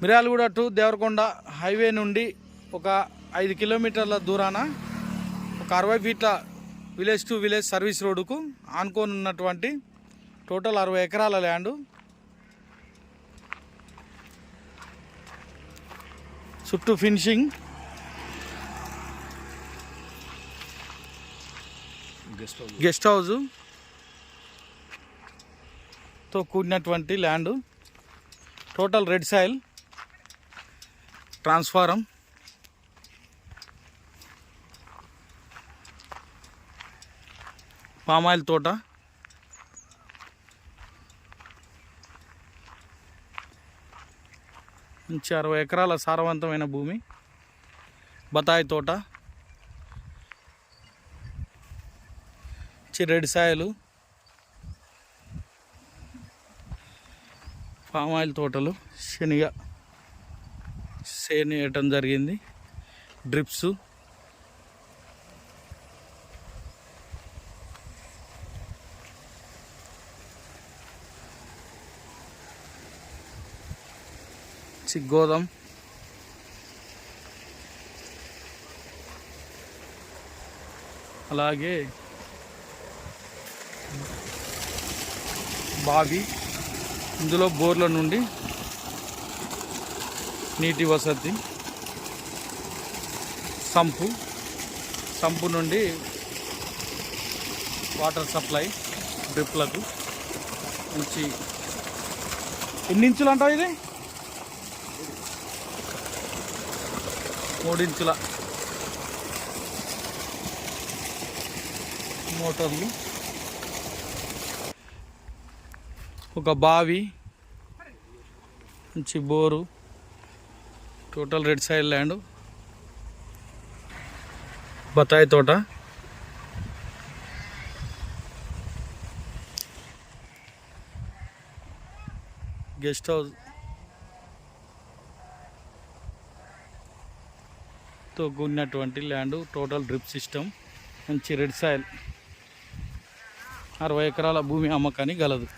Miryalaguda to Devarakonda highway నుండి ఒక ఐదు కిలోమీటర్ల దూరాన ఒక అరవై ఫీట్ల విలేజ్ టు విలేజ్ సర్వీస్ రోడ్డుకు ఆనుకొని ఉన్నటువంటి టోటల్ అరవై ఎకరాల ల్యాండు. చుట్టూ ఫినిషింగ్. Guest house. గెస్ట్ హౌస్తో కూడినటువంటి land. Total red soil transformer. Palm oil తోట. మంచి అరవై ఎకరాల సారవంతమైన భూమి. బతాయి తోట. మంచి రెడ్ సాయలు. పామ్ ఆయిల్ తోటలు శనిగ సేను వేయటం జరిగింది. డ్రిప్స్ చిగ్గోదం అలాగే బావి ఇందులో బోర్ల నుండి నీటి వసతి సంపు సంపు నుండి వాటర్ సప్లై డ్రిప్లకు మంచి ఎన్ని ఇంచులు అంటావు ఇది? మూడించుల. మోటార్లు. ఒక బావి మంచి bore total red side land బత్తాయి తోట. గెస్ట్ హౌస్తో కూడినటువంటి ల్యాండ్ టోటల్ డ్రిప్ సిస్టమ్ మంచి రెడ్ సాయిల్ అరవై ఎకరాల భూమి అమ్మకానికి గలదు.